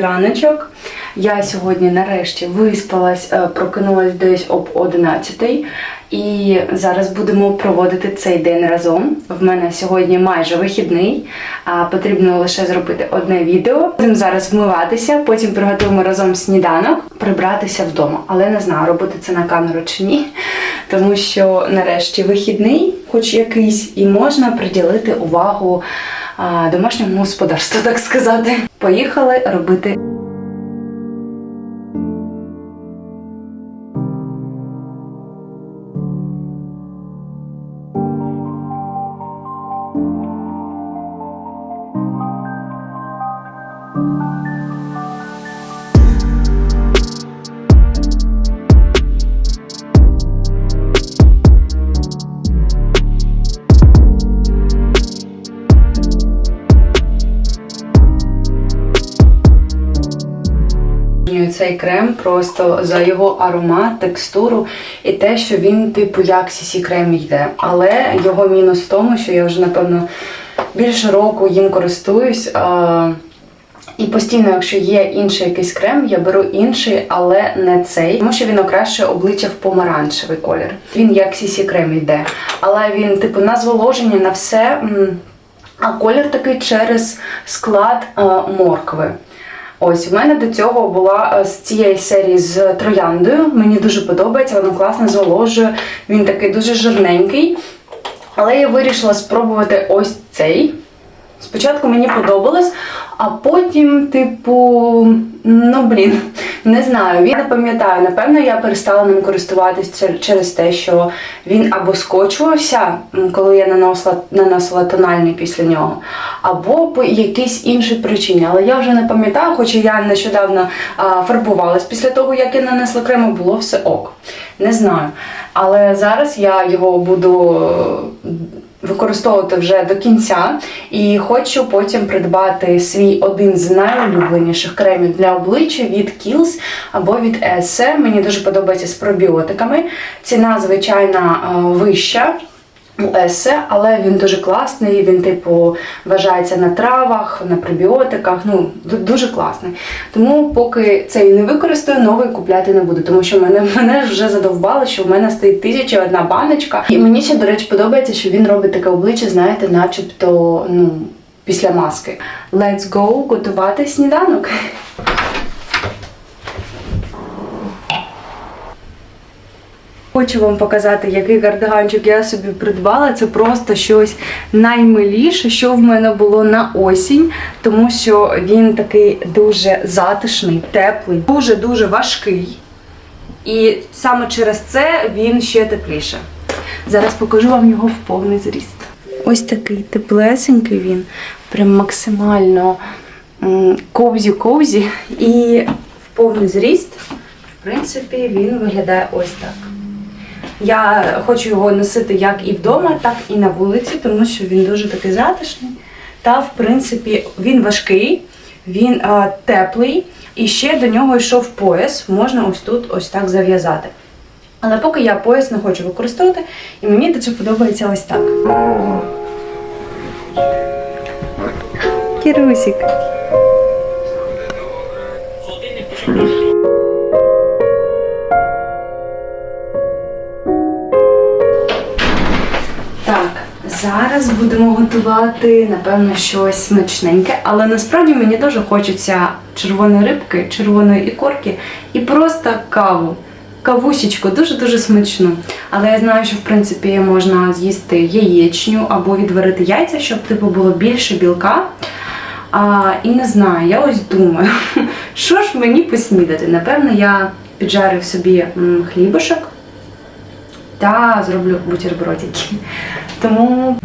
Раночок. Я сьогодні нарешті виспалась, е, прокинулась десь об 11 і зараз будемо проводити цей день разом. В мене сьогодні майже вихідний, а потрібно лише зробити одне відео. Будемо зараз вмиватися, потім приготуємо разом сніданок, прибратися вдома. Але не знаю, робити це на камеру чи ні, тому що нарешті вихідний, хоч якийсь, і можна приділити увагу домашньому господарству, так сказати. Поїхали робити. Просто за його аромат, текстуру і те, що він, типу, як сісі крем йде. Але його мінус в тому, що я вже, напевно, більше року їм користуюсь. А, і постійно, якщо є інший якийсь крем, я беру інший, але не цей, тому що він окрашує обличчя в помаранчевий колір. Він як сісі крем йде. Але він, типу, на зволоження, на все. А колір такий через склад моркви. Ось в мене до цього була е, з цієї серії з трояндою. Мені дуже подобається, воно класно зволожує. Він такий дуже жирненький. Але я вирішила спробувати ось цей. Спочатку мені подобалось, а потім, типу, ну блін, не знаю. Він не пам'ятаю. Напевно, я перестала ним користуватися через те, що він або скочувався, коли я наносила, наносила тональний після нього, або по якійсь іншій причині. Але я вже не пам'ятаю, хоча я нещодавно а, фарбувалась після того, як я нанесла крему, було все ок. Не знаю. Але зараз я його буду використовувати вже до кінця. І хочу потім придбати свій один з найулюбленіших кремів для обличчя від Kiehl's або від Esse. Мені дуже подобається з пробіотиками. Ціна, звичайно, е, вища. Есе, але він дуже класний, він, типу, вважається на травах, на пробіотиках. Ну, дуже класний. Тому, поки цей не використаю, новий купляти не буду, тому що мене, мене вже задовбало, що в мене стоїть тисяча одна баночка. І мені ще, до речі, подобається, що він робить таке обличчя, знаєте, начебто, ну, після маски. Let's go готувати сніданок. Хочу вам показати, який кардиганчик я собі придбала. Це просто щось наймиліше, що в мене було на осінь, тому що він такий дуже затишний, теплий, дуже-дуже важкий. І саме через це він ще тепліше. Зараз покажу вам його в повний зріст. Ось такий теплесенький він, прям максимально ковзі-ковзі. І в повний зріст, в принципі, він виглядає ось так. Я хочу його носити як і вдома, так і на вулиці, тому що він дуже такий затишний. Та, в принципі, він важкий, він а, теплий, і ще до нього йшов пояс, можна ось тут ось так зав'язати. Але поки я пояс не хочу використовувати, і мені дуже подобається ось так. Кірусік. Зараз будемо готувати, напевно, щось смачненьке, але насправді мені дуже хочеться червоної рибки, червоної ікорки і просто каву. Кавусічку дуже-дуже смачну. Але я знаю, що в принципі можна з'їсти яєчню або відварити яйця, щоб типу було більше білка. А, і не знаю, я ось думаю, що ж мені поснідати. Напевно, я піджарю собі хлібушок та зроблю бутербродики. Тому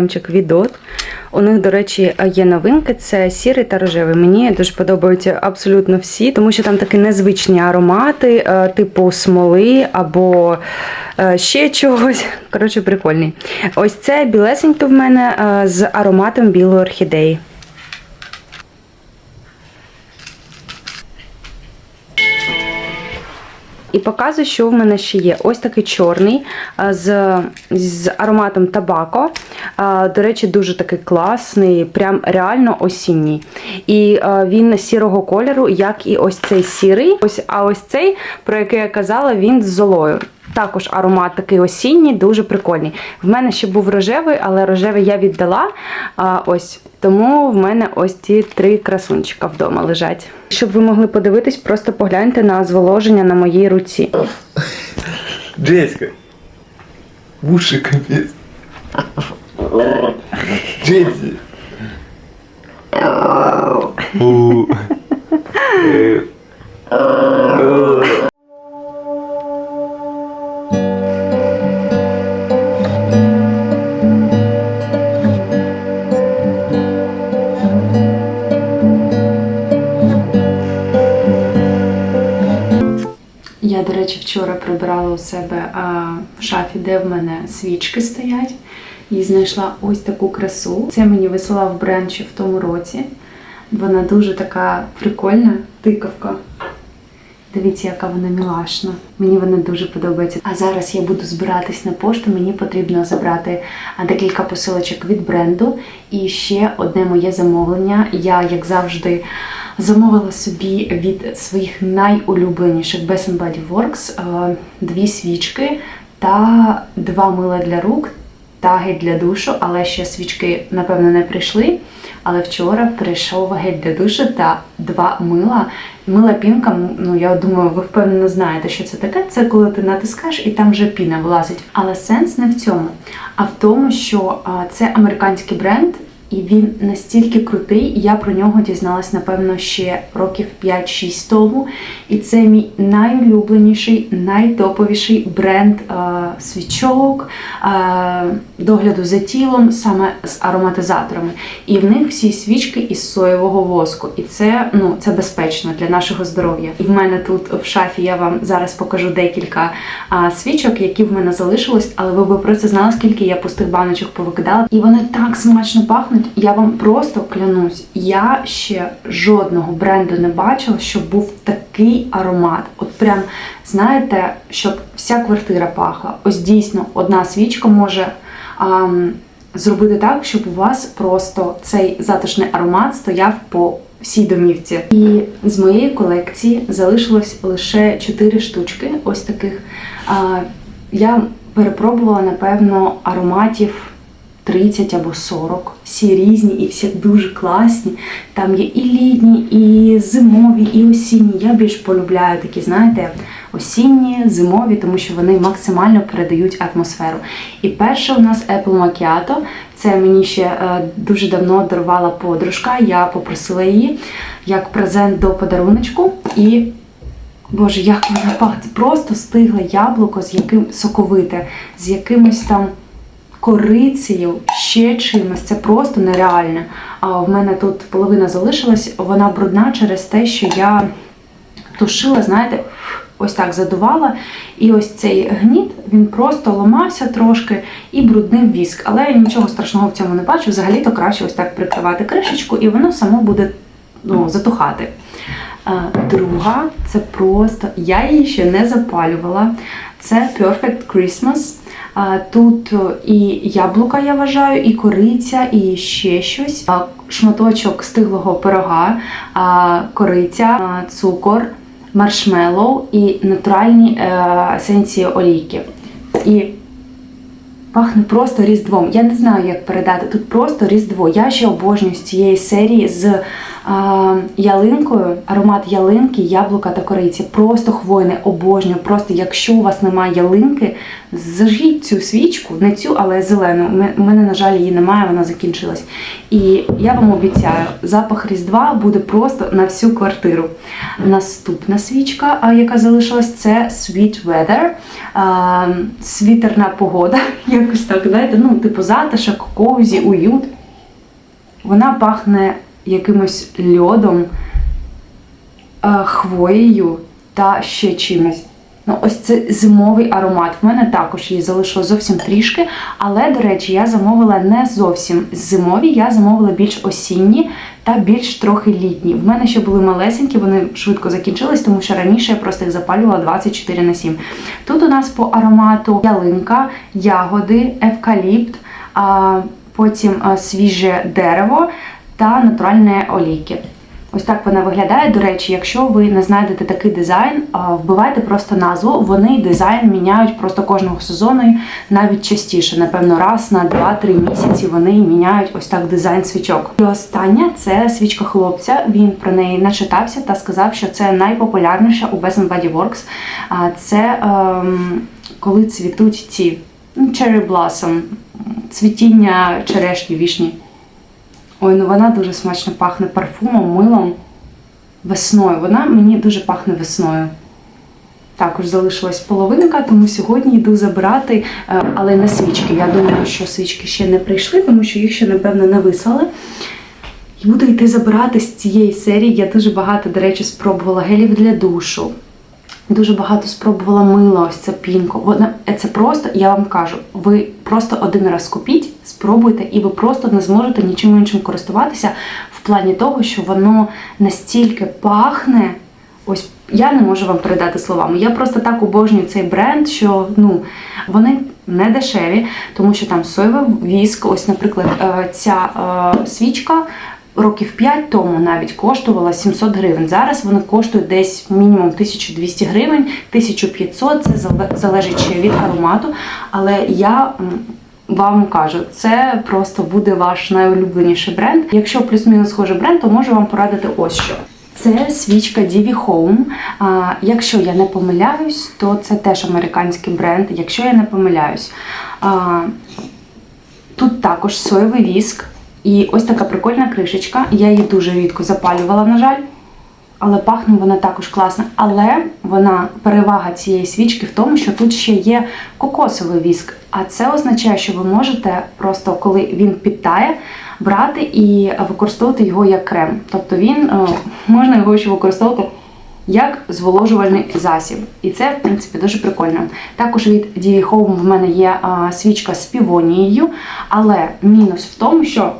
кремчик від Dot. У них, до речі, є новинки: це сірий та рожевий. Мені дуже подобаються абсолютно всі, тому що там такі незвичні аромати, е, типу смоли або е, ще чогось. Коротше, прикольний. Ось це білесенько в мене е, з ароматом білої орхідеї. І показую, що в мене ще є. Ось такий чорний з, з ароматом табако. До речі, дуже такий класний, прям реально осінній. І він сірого кольору, як і ось цей сірий. Ось, а ось цей, про який я казала, він з золою. Також аромат такий осінній, дуже прикольний. В мене ще був рожевий, але рожевий я віддала. А, ось тому в мене ось ці три красунчика вдома лежать. Щоб ви могли подивитись, просто погляньте на зволоження на моїй руці. Джеська. Уши капец. Джесси. Речі, вчора прибирала у себе а, в шафі, де в мене свічки стоять, і знайшла ось таку красу. Це мені висилав бренд ще в тому році. Вона дуже така прикольна, тиковка. Дивіться, яка вона мілашна. Мені вона дуже подобається. А зараз я буду збиратись на пошту. Мені потрібно забрати декілька посилочок від бренду. І ще одне моє замовлення. Я, як завжди, замовила собі від своїх найулюбленіших Bath Body Works дві свічки та два мила для рук та для душу, але ще свічки, напевно, не прийшли. Але вчора прийшов гель для душу та два мила. Мила пінка, ну я думаю, ви впевнено знаєте, що це таке. Це коли ти натискаєш і там вже піна вилазить. Але сенс не в цьому, а в тому, що це американський бренд. І він настільки крутий, я про нього дізналась, напевно, ще років 5-6 тому. І це мій найулюбленіший, найтоповіший бренд е, свічок, е, догляду за тілом, саме з ароматизаторами. І в них всі свічки із соєвого воску. І це, ну, це безпечно для нашого здоров'я. І в мене тут в шафі я вам зараз покажу декілька а, свічок, які в мене залишились, але ви б просто знали, скільки я пустих баночок повикидала. І вони так смачно пахнуть. Я вам просто клянусь, я ще жодного бренду не бачила, щоб був такий аромат. От прям, знаєте, щоб вся квартира пахла. Ось дійсно одна свічка може. ам, Зробити так, щоб у вас просто цей затишний аромат стояв по всій домівці. І з моєї колекції залишилось лише 4 штучки. Ось таких. А, Я перепробувала, напевно, ароматів 30 або 40. Всі різні і всі дуже класні. Там є і літні, і зимові, і осінні. Я більш полюбляю такі, знаєте, осінні, зимові, тому що вони максимально передають атмосферу. І перше у нас Apple Macchiato. Це мені ще е, дуже давно дарувала подружка. Я попросила її як презент до подаруночку. І Боже, як вона пахне. Просто стигле яблуко, з яким соковите, з якимось там корицею, ще чимось. Це просто нереальне. А в мене тут половина залишилась, вона брудна через те, що я тушила, знаєте, ось так задувала. І ось цей гніт, він просто ламався трошки і бруднив віск. Але я нічого страшного в цьому не бачу. Взагалі-то краще ось так прикривати кришечку, і воно само буде ну, затухати. Друга, це просто, я її ще не запалювала. Це Perfect Christmas. Тут і яблука, я вважаю, і кориця, і ще щось. Шматочок стиглого пирога, кориця, цукор, маршмеллоу і натуральні е, есенції олійки. І Пахне просто різдвом. Я не знаю, як передати. Тут просто різдво. Я ще обожнюю з цієї серії з ялинкою, аромат ялинки, яблука та кориці. Просто хвойне, обожнюю. Просто якщо у вас немає ялинки, зажгіть цю свічку, не цю, але зелену. У мене, на жаль, її немає, вона закінчилась. І я вам обіцяю, запах Різдва буде просто на всю квартиру. Наступна свічка, яка залишилась, це Sweet Weather, світерна погода, якось так, знаєте, ну, типу затишок, ковзі, уют. Вона пахне якимось льодом, е, хвоєю та ще чимось. Ну, ось це зимовий аромат. В мене також її залишило зовсім трішки, але, до речі, я замовила не зовсім зимові, я замовила більш осінні та більш трохи літні. В мене ще були малесенькі, вони швидко закінчились, тому що раніше я просто їх запалювала 24 на 7. Тут у нас по аромату ялинка, ягоди, евкаліпт, а, потім свіже дерево та натуральні олійки. Ось так вона виглядає. До речі, якщо ви не знайдете такий дизайн, вбивайте просто назву. Вони дизайн міняють просто кожного сезону, навіть частіше. Напевно, раз на 2-3 місяці вони міняють ось так дизайн свічок. І остання це свічка хлопця. Він про неї начитався та сказав, що це найпопулярніша у Bath Body Works. Це ем, коли цвітуть ці ну, cherry blossom, цвітіння черешні, вішні. Ой, ну вона дуже смачно пахне парфумом, милом, весною. Вона мені дуже пахне весною. Також залишилась половинка, тому сьогодні йду забирати, е, але не свічки. Я думаю, що свічки ще не прийшли, тому що їх ще, напевно, не вислали. І буду йти забирати з цієї серії. Я дуже багато, до речі, спробувала гелів для душу. Дуже багато спробувала мила, ось це пінко. Вона це просто, я вам кажу, ви просто один раз купіть, спробуйте, і ви просто не зможете нічим іншим користуватися в плані того, що воно настільки пахне. Ось я не можу вам передати словами. Я просто так обожнюю цей бренд, що ну вони не дешеві, тому що там соєвий віск, ось, наприклад, е, ця е, свічка років 5 тому навіть коштувала 700 гривень. Зараз вони коштують десь мінімум 1200 гривень, 1500, це залежить від аромату. Але я вам кажу, це просто буде ваш найулюбленіший бренд. Якщо плюс-мінус схожий бренд, то можу вам порадити ось що. Це свічка Divi Home. А, якщо я не помиляюсь, то це теж американський бренд. Якщо я не помиляюсь, а, тут також соєвий віск. І ось така прикольна кришечка. Я її дуже рідко запалювала, на жаль. Але пахне вона також класно. Але вона перевага цієї свічки в тому, що тут ще є кокосовий віск. А це означає, що ви можете просто, коли він підтає, брати і використовувати його як крем. Тобто він е, можна його ще використовувати як зволожувальний засіб. І це, в принципі, дуже прикольно. Також від Divi Home в мене є свічка з півонією, але мінус в тому, що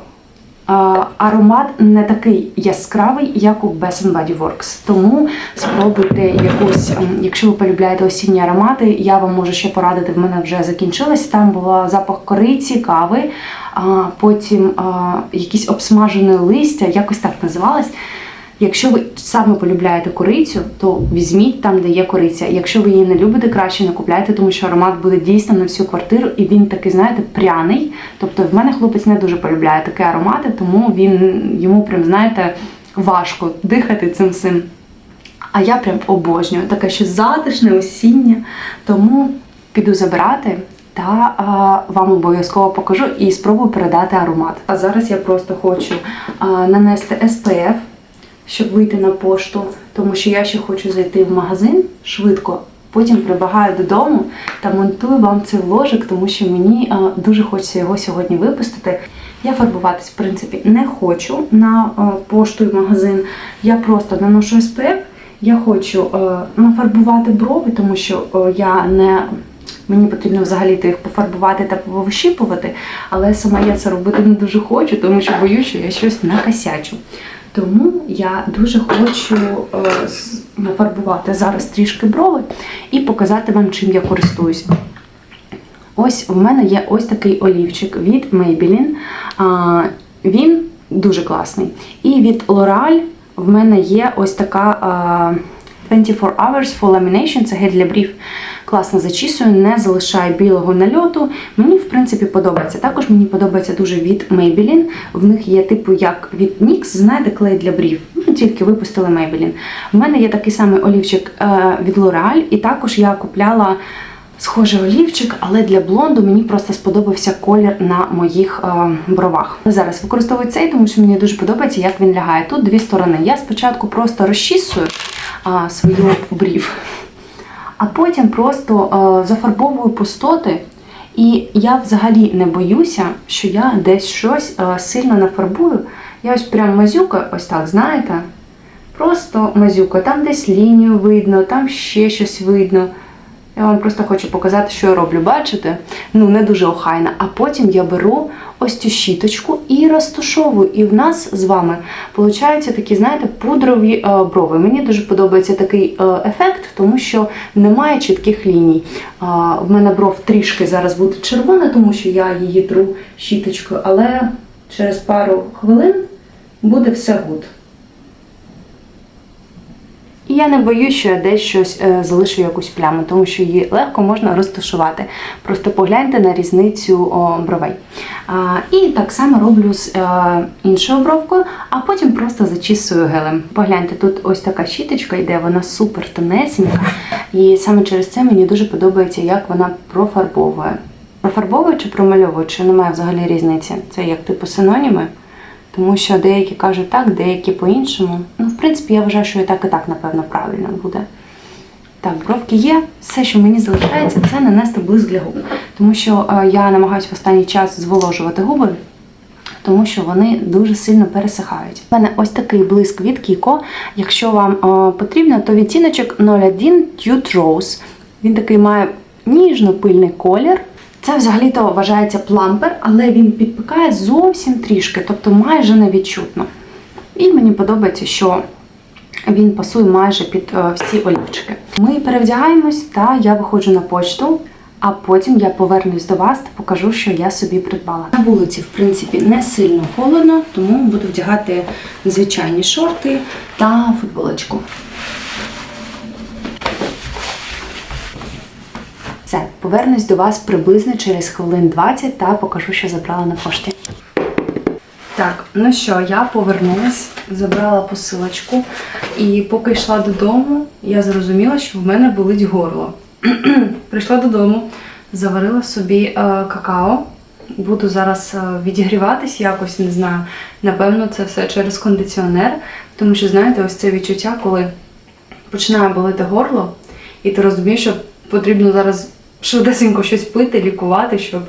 аромат не такий яскравий, як у Bath Body Works. Тому спробуйте якусь, якщо ви полюбляєте осінні аромати, я вам можу ще порадити, в мене вже закінчилось. Там був запах кориці, кави, потім якісь обсмажене листя, якось так називалось. Якщо ви саме полюбляєте корицю, то візьміть там, де є кориця. Якщо ви її не любите, краще не купляйте, тому що аромат буде дійсно на всю квартиру, і він такий, знаєте, пряний. Тобто, в мене хлопець не дуже полюбляє такі аромати, тому він йому прям, знаєте, важко дихати цим всім. А я прям обожнюю таке ще затишне осіння. Тому піду забирати та а, вам обов'язково покажу і спробую передати аромат. А зараз я просто хочу а, нанести SPF, щоб вийти на пошту, тому що я ще хочу зайти в магазин швидко. Потім прибагаю додому та монтую вам цей ложик, тому що мені а, дуже хочеться його сьогодні випустити. Я фарбуватись, в принципі, не хочу на а, пошту і магазин. Я просто наношу SPF. Я хочу е, нафарбувати брови, тому що е, я не мені потрібно взагалі їх пофарбувати та повищипувати, але сама я це робити не дуже хочу, тому що боюсь, що я щось накосячу. Тому я дуже хочу е, нафарбувати зараз трішки брови і показати вам, чим я користуюсь. Ось в мене є ось такий олівчик від Maybelline. Він дуже класний. І від L'Oreal в мене є ось така 24 Hours for Lamination, це гель для брів. Класно зачісує, не залишає білого нальоту. Мені, в принципі, подобається. Також мені подобається дуже від Maybelline. В них є типу як від NYX, знаєте, клей для брів. Ну, тільки випустили Maybelline. В мене є такий самий олівчик е, від L'Oreal, і також я купляла схожий олівчик, але для блонду мені просто сподобався колір на моїх е, бровах. Зараз використовую цей, тому що мені дуже подобається, як він лягає. Тут дві сторони. Я спочатку просто розчісую свою брів, а потім просто зафарбовую пустоти І я взагалі не боюся, що я десь щось сильно нафарбую. Я ось прям мазюка, ось так, знаєте? Просто мазюка. Там десь лінію видно, там ще щось видно. Я вам просто хочу показати, що я роблю. Бачите? Ну, не дуже охайно. А потім я беру ось цю щіточку і розтушовую. І в нас з вами получаються такі, знаєте, пудрові е, брови. Мені дуже подобається такий е, ефект, тому що немає чітких ліній. В мене бров трішки зараз буде червона, тому що я її тру щіточкою, але через пару хвилин буде все гуд. І я не боюсь, що я десь щось е, залишу якусь пляму, тому що її легко можна розташувати. Просто погляньте на різницю бровей. І так само роблю з е, іншою бровкою, а потім просто зачісую гелем. Погляньте, тут ось така щіточка йде, вона супер тонесенька. І саме через це мені дуже подобається, як вона профарбовує. Профарбовує чи промальовує, чи немає взагалі різниці. Це як типу синоніми. Тому що деякі кажуть так, деякі по-іншому. Ну, в принципі, я вважаю, що і так, і так, напевно, правильно буде. Так, бровки є. Все, що мені залишається, це нанести блиск для губ. Тому що е, я намагаюся в останній час зволожувати губи, тому що вони дуже сильно пересихають. У мене ось такий блиск від Kiko. Якщо вам е, потрібно, то відтіночок 01 Tude Rose. Він такий має ніжно-пильний колір. Це взагалі-то вважається плампер, але він підпікає зовсім трішки, тобто майже невідчутно. І мені подобається, що він пасує майже під е, всі олівчики. Ми перевдягаємось, та я виходжу на почту, а потім я повернусь до вас та покажу, що я собі придбала. На вулиці, в принципі, не сильно холодно, тому буду вдягати звичайні шорти та футболочку. Все, повернусь до вас приблизно через хвилин 20 та покажу, що забрала на пошті. Так, ну що, я повернулась, забрала посилочку, і поки йшла додому, я зрозуміла, що в мене болить горло. Прийшла додому, заварила собі е, какао. Буду зараз е, відігріватись якось, не знаю. Напевно, це все через кондиціонер, тому що, знаєте, ось це відчуття, коли починає болити горло, і ти розумієш, що потрібно зараз швидесенько щось пити, лікувати, щоб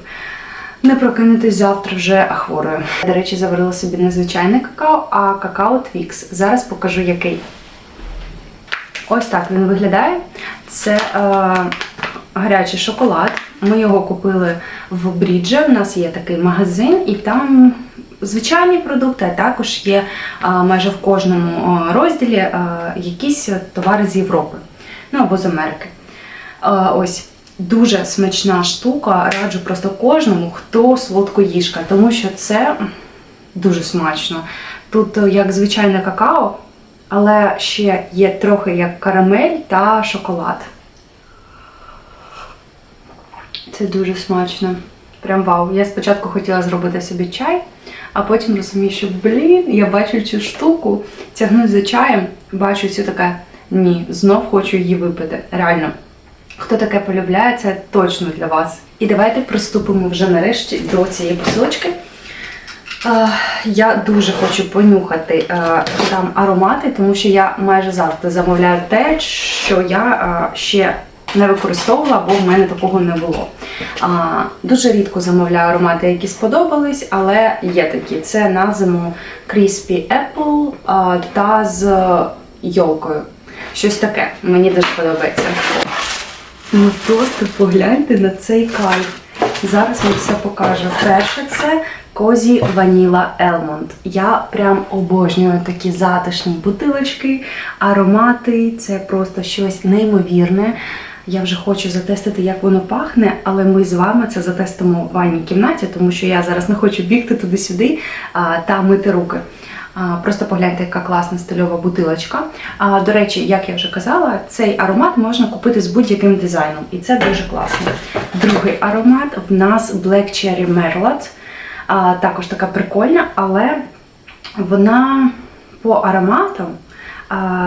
не прокинутись завтра вже хворою. До речі, заварила собі не звичайне какао, а какао Твікс. Зараз покажу який. Ось так він виглядає. Це е, гарячий шоколад. Ми його купили в Брідже. У нас є такий магазин, і там звичайні продукти, а також є е, майже в кожному е, розділі е, якісь товари з Європи, ну або з Америки. Е, ось дуже смачна штука. Раджу просто кожному, хто солодкоїжка, тому що це дуже смачно. Тут е, як звичайне какао, але ще є трохи як карамель та шоколад. Це дуже смачно. Прям вау. Я спочатку хотіла зробити собі чай, а потім розумію, що блін, я бачу цю штуку, тягнусь за чаєм, бачу цю таке. Ні, знов хочу її випити. Реально. Хто таке полюбляє, це точно для вас. І давайте приступимо вже нарешті до цієї посилочки. Я дуже хочу понюхати там аромати, тому що я майже завжди замовляю те, що я ще не використовувала, бо в мене такого не було. Дуже рідко замовляю аромати, які сподобались, але є такі. Це на зиму Crispy Apple та з йолкою. Щось таке. Мені дуже подобається. Ну просто погляньте на цей кайф. Зараз вам все покажу. Перше це Козі Ваніла Елмонд. Я прям обожнюю такі затишні бутилочки, аромати. Це просто щось неймовірне. Я вже хочу затестити, як воно пахне, але ми з вами це затестимо в ванній кімнаті, тому що я зараз не хочу бігти туди-сюди та мити руки. Просто погляньте, яка класна стильова бутилочка. А, До речі, як я вже казала, цей аромат можна купити з будь-яким дизайном, і це дуже класно. Другий аромат в нас Black Cherry Merlot. Також така прикольна, але вона по ароматам.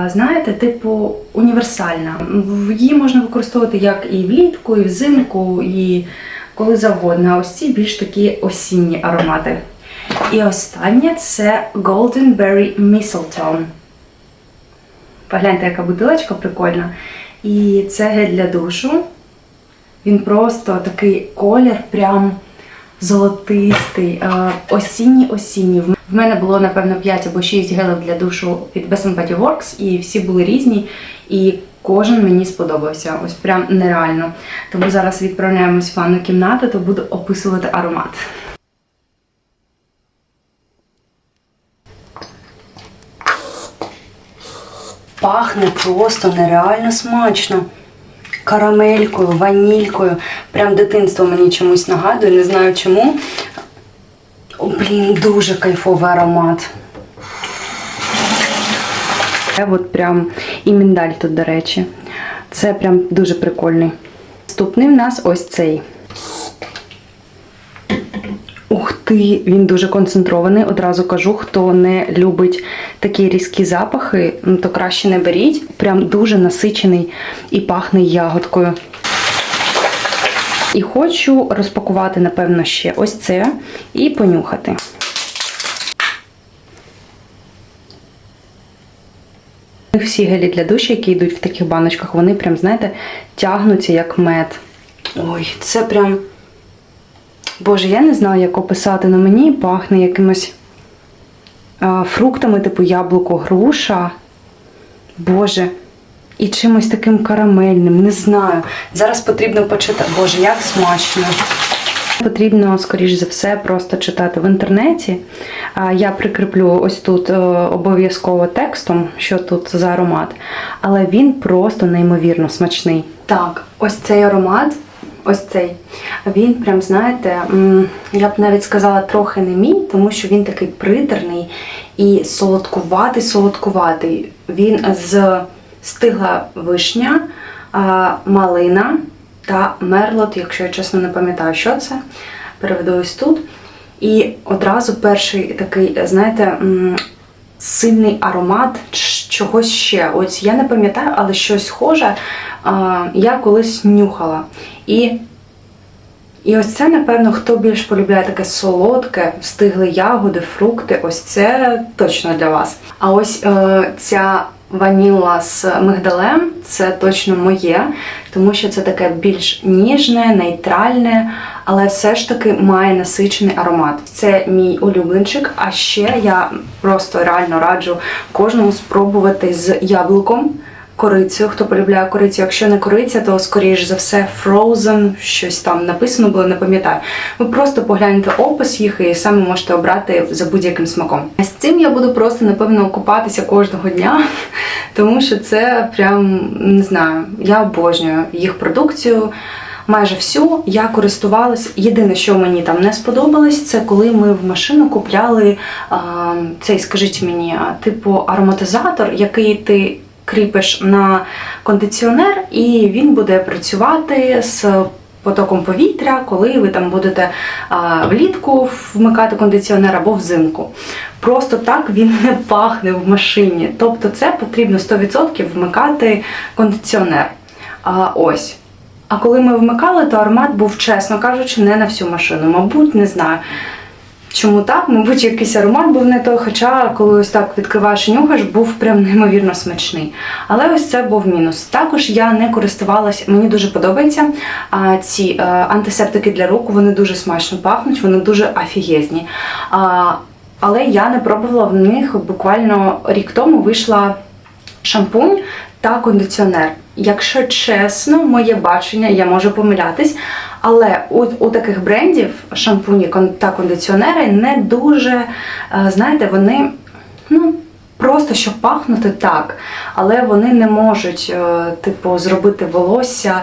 Знаєте, типу універсальна. Її можна використовувати як і влітку, і взимку, і коли завгодно. Ось ці більш такі осінні аромати. І останнє це Golden Berry Mistletoe. Погляньте, яка бутилочка прикольна. І це гель для душу. Він просто такий колір, прям золотистий, е, осінній осінній. В мене було напевно 5 або 6 гелів для душу від Bath Body Works, і всі були різні, і кожен мені сподобався. Ось прям нереально. Тому зараз відправляємось в ванну кімнату, то буду описувати аромат. Пахне просто нереально смачно. Карамелькою, ванількою. Прям дитинство мені чомусь нагадує, не знаю чому. О, блін, дуже кайфовий аромат. Це от прям і міндаль тут, до речі. Це прям дуже прикольний. Наступний в нас ось цей. Ух ти, він дуже концентрований. Одразу кажу, хто не любить такі різкі запахи, ну, то краще не беріть. Прям дуже насичений і пахне ягодкою. І хочу розпакувати, напевно, ще ось це і понюхати. Всі гелі для душу, які йдуть в таких баночках, вони прям, знаєте, тягнуться як мед. Ой, це прям. Боже, я не знаю, як описати, але мені пахне якимось фруктами, типу яблуко, груша. Боже. І чимось таким карамельним, не знаю. Зараз потрібно почитати. Боже, як смачно. Потрібно, скоріш за все, просто читати в інтернеті. Я прикріплю ось тут е, обов'язково текстом, що тут за аромат. Але він просто неймовірно смачний. Так, ось цей аромат. Ось цей. Він прям, знаєте, я б навіть сказала трохи не мій, тому що він такий притерний і солодкуватий, солодкуватий. Він з стигла вишня, малина та мерлот, якщо я чесно не пам'ятаю, що це. Переведу ось тут. І одразу перший такий, знаєте, сильний аромат чогось ще. Ось я не пам'ятаю, але щось схоже я колись нюхала. І, і ось це, напевно, хто більш полюбляє таке солодке, стигли ягоди, фрукти, ось це точно для вас. А ось е, ця ваніла з мигдалем це точно моє, тому що це таке більш ніжне, нейтральне, але все ж таки має насичений аромат. Це мій улюбленчик. А ще я просто реально раджу кожному спробувати з яблуком. Корицю, хто полюбляє корицю. Якщо не кориця, то скоріш за все Frozen, щось там написано було, не пам'ятаю. Ви просто погляньте опис їх і самі можете обрати за будь-яким смаком. А з цим я буду просто напевно купатися кожного дня, тому що це прям не знаю, я обожнюю їх продукцію. Майже всю я користувалась. Єдине, що мені там не сподобалось, це коли ми в машину купляли а, цей, скажіть мені, типу ароматизатор, який ти кріпиш на кондиціонер, і він буде працювати з потоком повітря, коли ви там будете влітку вмикати кондиціонер або взимку. Просто так він не пахне в машині. Тобто це потрібно 100% вмикати кондиціонер. А, ось. А коли ми вмикали, то аромат був, чесно кажучи, не на всю машину. Мабуть, не знаю. Чому так? Мабуть, якийсь аромат був не той, хоча коли ось так відкриваєш і нюхаєш, був прям неймовірно смачний. Але ось це був мінус. Також я не користувалась, мені дуже подобається а, ці а, антисептики для рук, вони дуже смачно пахнуть, вони дуже офігезні. А, але я не пробувала в них буквально рік тому вийшла шампунь та кондиціонер. Якщо чесно, моє бачення, я можу помилятись, але у, у таких брендів шампуні та кондиціонери не дуже, е, знаєте, вони ну, просто щоб пахнути так, але вони не можуть, е, типу, зробити волосся.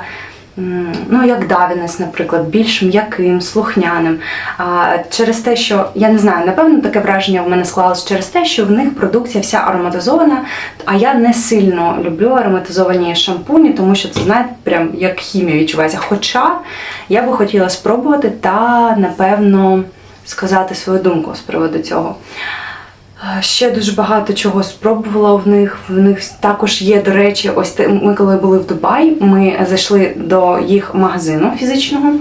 Ну, як Давінес, наприклад, більш м'яким, слухняним. А, через те, що я не знаю, напевно, таке враження в мене склалось через те, що в них продукція вся ароматизована, а я не сильно люблю ароматизовані шампуні, тому що це, знаєте, прям як хімія відчувається. Хоча я би хотіла спробувати та, напевно, сказати свою думку з приводу цього. Ще дуже багато чого спробувала в них. В них також є, до речі, ось те- ми коли були в Дубаї, ми зайшли до їх магазину фізичного.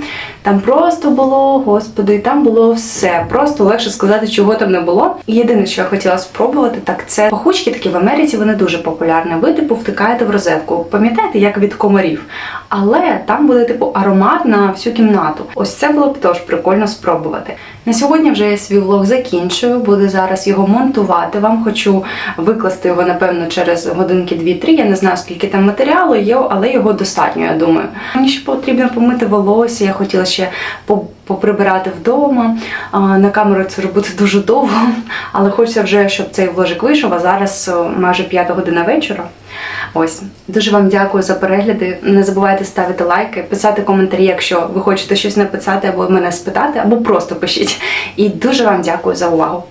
Там просто було, господи, там було все. Просто легше сказати, чого там не було. Єдине, що я хотіла спробувати, так це пахучки такі в Америці. Вони дуже популярні. Ви типу втикаєте в розетку. Пам'ятаєте, як від комарів? Але там буде типу аромат на всю кімнату. Ось це було б теж прикольно спробувати. На сьогодні вже я свій влог закінчую. Буду зараз його монтувати. Вам хочу викласти його напевно через годинки 2-3. Я не знаю скільки там матеріалу є, але його достатньо. Я думаю. Мені ще потрібно помити волосся. Я хотіла ще поприбирати вдома. На камеру це робити дуже довго, але хочеться вже, щоб цей вложик вийшов. А зараз майже п'ята година вечора. Ось дуже вам дякую за перегляди. Не забувайте ставити лайки, писати коментарі, якщо ви хочете щось написати або мене спитати, або просто пишіть. І дуже вам дякую за увагу.